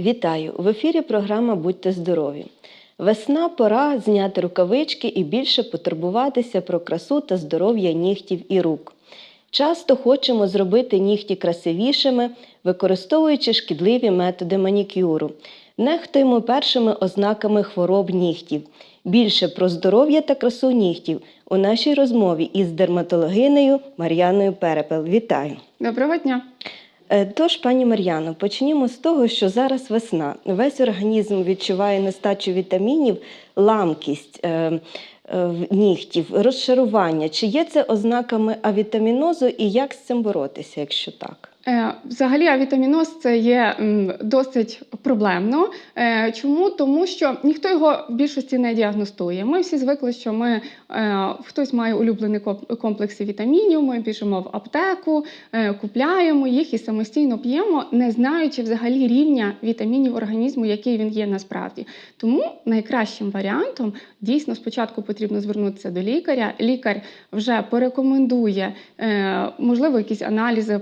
Вітаю! В ефірі програма Будьте здорові. Весна пора зняти рукавички і більше потурбуватися про красу та здоров'я нігтів і рук. Часто хочемо зробити нігті красивішими, використовуючи шкідливі методи манікюру. Нехтуємо першими ознаками хвороб нігтів. Більше про здоров'я та красу нігтів у нашій розмові із дерматологинею Мар'яною Перепел. Вітаю! Доброго дня. Е, Тож, пані Мар'яно, почнімо з того, що зараз весна. Весь організм відчуває нестачу вітамінів, ламкість е, е, нігтів, розшарування. Чи є це ознаками авітамінозу і як з цим боротися, якщо так? Е, Взагалі, авітаміноз це є досить проблемно. Е, Чому? Тому що ніхто його в більшості не діагностує. Ми всі звикли, що ми е, хтось має улюблені комплекси вітамінів. Ми біжимо в аптеку, купляємо їх і самостійно п'ємо, не знаючи взагалі рівня вітамінів організму, який він є насправді. Тому найкращим варіантом дійсно спочатку потрібно звернутися до лікаря. Лікар вже порекомендує, можливо, якісь аналізи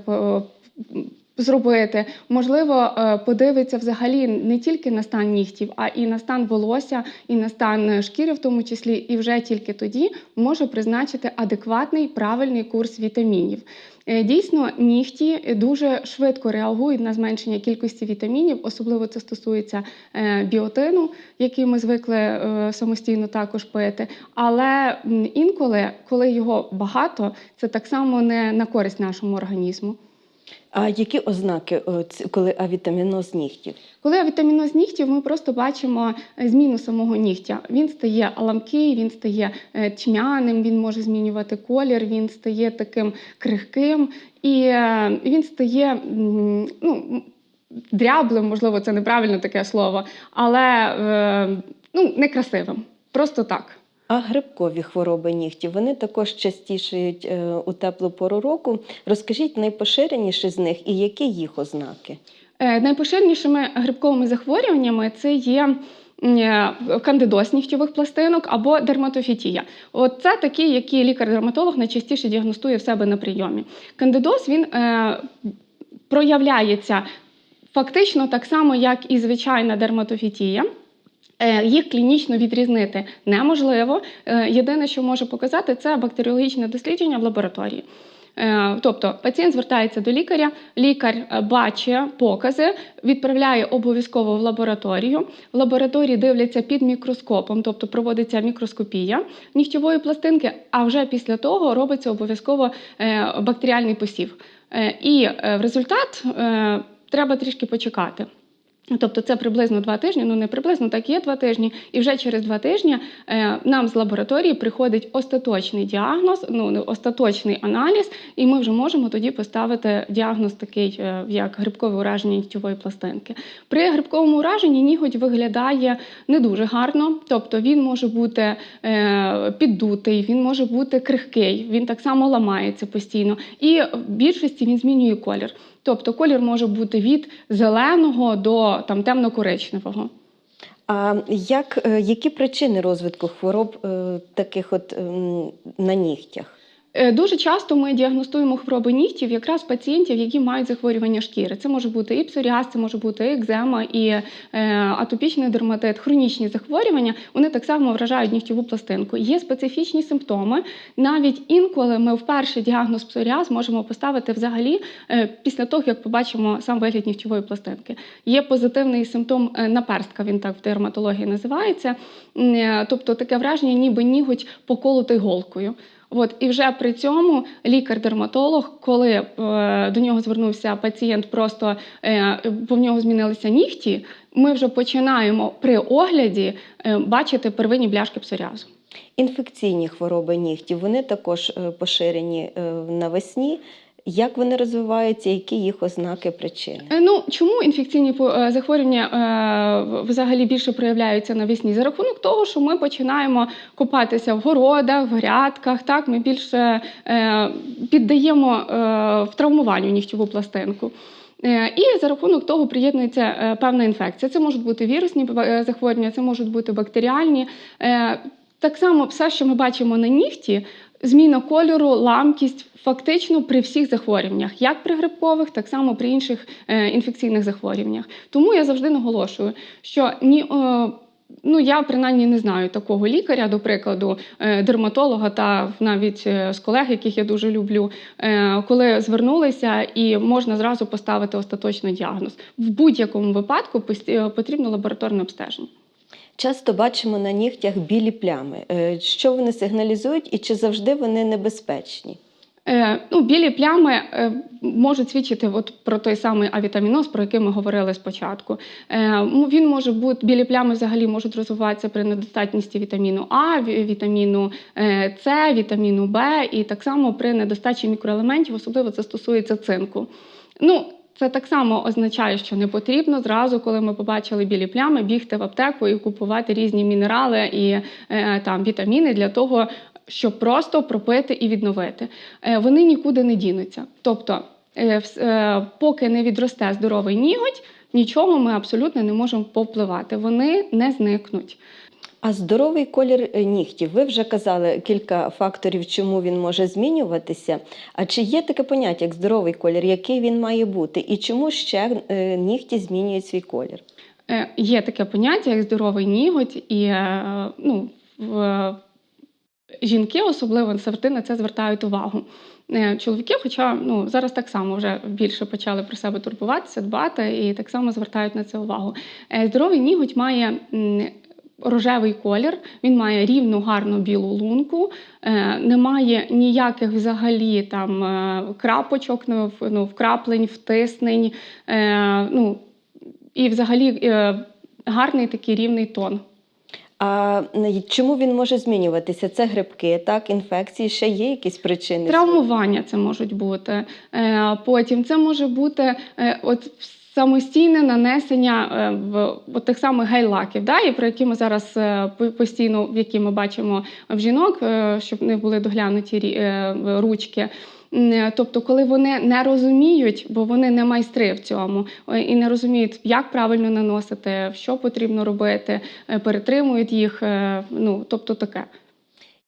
зробити. Можливо, е, подивиться взагалі не тільки на стан нігтів, а і на стан волосся, і на стан шкіри, в тому числі, і вже тільки тоді може призначити адекватний правильний курс вітамінів. Е, Дійсно, нігті дуже швидко реагують на зменшення кількості вітамінів, особливо це стосується е, біотину, який ми звикли е, самостійно також пити. Але інколи, коли його багато, це так само не на користь нашому організму. А які ознаки, ц- коли авітаміноз нігтів? Коли вітаміноз нігтів, ми просто бачимо е, зміну самого нігтя. Він стає ламкий, він стає е, тьмяним, він може змінювати колір, він стає таким крихким і е, він стає ну, дряблим, можливо, це неправильне таке слово, але е, ну, некрасивим. Просто так. А грибкові хвороби нігтів вони також частішають е, у теплу пору року. Розкажіть найпоширеніші з них і які їх ознаки? Е, Найпоширенішими грибковими захворюваннями це є е, кандидоз нігтьових пластинок або дерматофітія. От це такі, які лікар-дерматолог найчастіше діагностує в себе на прийомі. Кандидоз він е, проявляється фактично так само, як і звичайна дерматофітія. Е, Їх клінічно відрізнити неможливо. Е, Єдине, що може показати, це бактеріологічне дослідження в лабораторії. Е, Тобто пацієнт звертається до лікаря, лікар бачить покази, відправляє обов'язково в лабораторію. В лабораторії дивляться під мікроскопом, тобто проводиться мікроскопія нігтєвої пластинки, а вже після того робиться обов'язково бактеріальний посів. І в результат треба трішки почекати. Тобто це приблизно два тижні, ну не приблизно, так є два тижні. І вже через два тижні е, нам з лабораторії приходить остаточний діагноз, ну не остаточний аналіз, і ми вже можемо тоді поставити діагноз такий, е, як грибкове ураження нігтєвої пластинки. При грибковому ураженні ніготь виглядає не дуже гарно, тобто він може бути е, піддутий, він може бути крихкий, він так само ламається постійно. І в більшості він змінює колір. Тобто колір може бути від зеленого до там темно-коричневого. А як, е, які причини розвитку хвороб е, таких от ем, на нігтях? Е, Дуже часто ми діагностуємо хвороби нігтів якраз пацієнтів, які мають захворювання шкіри. Це може бути і псоріаз, це може бути і екзема, і е, атопічний дерматит, хронічні захворювання. Вони так само вражають нігтєву пластинку. Є специфічні симптоми. Навіть інколи ми вперше діагноз псоріаз можемо поставити взагалі е, після того, як побачимо сам вигляд нігтєвої пластинки. Є позитивний симптом наперстка, він так в дерматології називається. Тобто таке враження, ніби ніготь поколотий голкою. От і вже при цьому лікар-дерматолог, коли е, до нього звернувся пацієнт, просто е, бо в нього змінилися нігті. Ми вже починаємо при огляді е, бачити первинні бляшки псоріазу. Інфекційні хвороби нігтів вони також е, поширені е, навесні. Як вони розвиваються, які їх ознаки причини? Е, Ну чому інфекційні е, захворювання е, взагалі більше проявляються навесні? За рахунок того, що ми починаємо купатися в городах, в грядках. Так ми більше піддаємо в травмуванню нігтєву пластинку. І за рахунок того приєднується певна інфекція. Це можуть бути вірусні захворювання, це можуть бути бактеріальні. Так само все, що ми бачимо на нігті, Зміна кольору, ламкість фактично при всіх захворюваннях, як при грибкових, так само при інших е, інфекційних захворюваннях. Тому я завжди наголошую, що ні. е, Ну, я принаймні не знаю такого лікаря, до прикладу, е, дерматолога та навіть з колег, яких я дуже люблю, коли звернулися і можна зразу поставити остаточний діагноз. В будь-якому випадку потрібно лабораторне обстеження. Часто бачимо на нігтях білі плями. Е, Що вони сигналізують і чи завжди вони небезпечні? Е, ну, білі плями е, можуть свідчити от про той самий авітаміноз, про який ми говорили спочатку. Е, ну, він може бути, білі плями взагалі можуть розвиватися при недостатності вітаміну А, вітаміну е, С, вітаміну Б, і так само при недостачі мікроелементів, особливо це стосується цинку. Ну, це так само означає, що не потрібно зразу, коли ми побачили білі плями, бігти в аптеку і купувати різні мінерали і е, там вітаміни для того, щоб просто пропити і відновити. Е, вони нікуди не дінуться. Тобто, е, поки не відросте здоровий ніготь, нічого ми абсолютно не можемо повпливати. Вони не зникнуть. А здоровий колір е, нігтів. Ви вже казали кілька факторів, чому він може змінюватися. А чи є таке поняття, як здоровий колір, який він має бути, і чому ще е, нігті змінюють свій колір? Е, Є таке поняття, як здоровий ніготь, і ну, в, жінки особливо завжди на це звертають увагу. Чоловіки, хоча ну, зараз так само вже більше почали про себе турбуватися, дбати і так само звертають на це увагу. Здоровий ніготь має рожевий колір, він має рівну гарну білу лунку, е, немає ніяких взагалі там е, крапочок, ну, ну, вкраплень, втиснень. е, Ну, і взагалі гарний такий рівний тон. А чому він може змінюватися? Це грибки, так, інфекції, ще є якісь причини? Травмування це можуть бути. Потім це може бути от самостійне нанесення е, в тих самих гейлаків, да, і про які ми зараз е, постійно, які ми бачимо в жінок, е, щоб не були доглянуті ручки. Тобто, коли вони не розуміють, бо вони не майстри в цьому і не розуміють, як правильно наносити, що потрібно робити, перетримують їх. Ну тобто таке.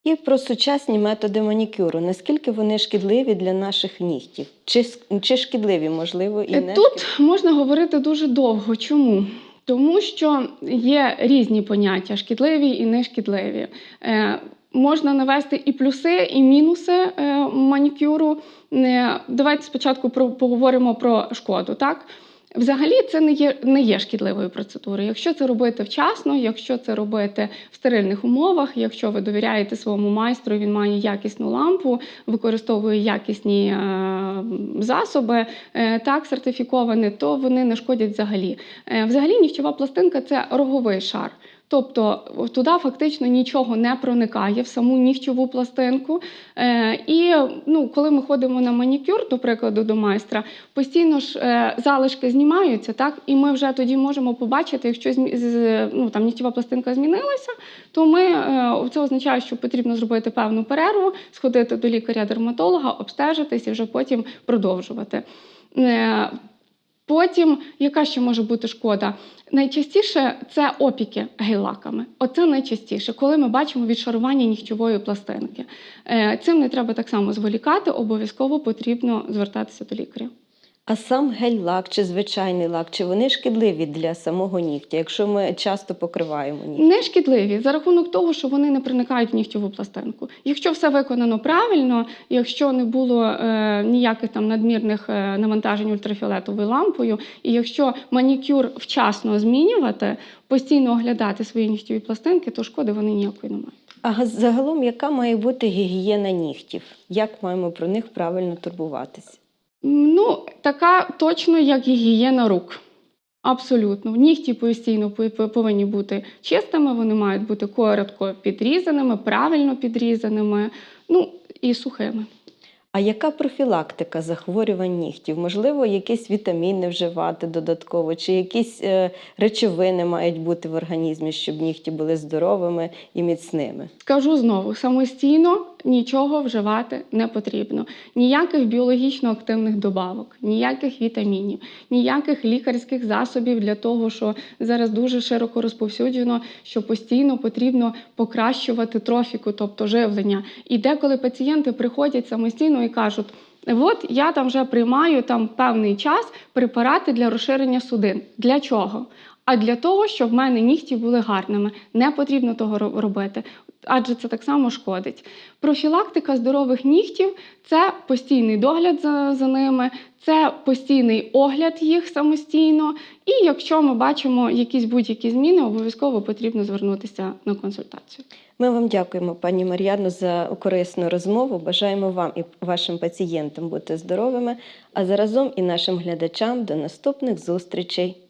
І про сучасні методи манікюру. Наскільки вони шкідливі для наших нігтів? Чи, чи шкідливі, можливо, і Е, не Тут можна говорити дуже довго. Чому? Тому що є різні поняття шкідливі і нешкідливі. Е, можна навести і плюси, і мінуси е, манікюру. Е, давайте спочатку про, поговоримо про шкоду. Так? Взагалі це не є, не є шкідливою процедурою. Якщо це робити вчасно, якщо це робити в стерильних умовах, якщо ви довіряєте своєму майстру, він має якісну лампу, використовує якісні е, засоби, е, так сертифіковані, то вони не шкодять взагалі. Е, взагалі, нігтєва пластинка це роговий шар. Тобто туди фактично нічого не проникає в саму нігтєву пластинку. Е, і ну, коли ми ходимо на манікюр, до прикладу, до майстра, постійно ж е, залишки знімаються, так, і ми вже тоді можемо побачити, якщо ну, там, нігтєва пластинка змінилася, то ми, е, це означає, що потрібно зробити певну перерву, сходити до лікаря-дерматолога, обстежитись і вже потім продовжувати. Потім, яка ще може бути шкода? Найчастіше це опіки гейлаками. Оце найчастіше, коли ми бачимо відшарування нігтєвої пластинки. Е, Цим не треба так само зволікати, обов'язково потрібно звертатися до лікаря. А сам гель-лак чи звичайний лак, чи вони шкідливі для самого нігтя, якщо ми часто покриваємо нігті? Не шкідливі за рахунок того, що вони не проникають в нігтєву пластинку. Якщо все виконано правильно, якщо не було е, ніяких там надмірних е, навантажень ультрафіолетовою лампою, і якщо манікюр вчасно змінювати, постійно оглядати свої нігтєві пластинки, то шкоди вони ніякої не мають. А га- загалом, яка має бути гігієна нігтів? Як маємо про них правильно турбуватися? Ну, така точно, як гігієна рук. Абсолютно. Нігті постійно пов- пов- повинні бути чистими, вони мають бути коротко підрізаними, правильно підрізаними, ну і сухими. А яка профілактика захворювань нігтів? Можливо, якісь вітаміни вживати додатково, чи якісь е, речовини мають бути в організмі, щоб нігті були здоровими і міцними? Скажу знову: самостійно нічого вживати не потрібно. Ніяких біологічно активних добавок, ніяких вітамінів, ніяких лікарських засобів для того, що зараз дуже широко розповсюджено, що постійно потрібно покращувати трофіку, тобто живлення. І деколи пацієнти приходять самостійно і кажуть. От я там вже приймаю там певний час препарати для розширення судин. Для чого? А для того, щоб в мене нігті були гарними. Не потрібно того робити, адже це так само шкодить. Профілактика здорових нігтів це постійний догляд за, за ними, це постійний огляд їх самостійно. І якщо ми бачимо якісь будь-які зміни, обов'язково потрібно звернутися на консультацію. Ми вам дякуємо, пані Мар'яно, за корисну розмову. Бажаємо вам і вашим пацієнтам бути здоровими, а заразом і нашим глядачам до наступних зустрічей.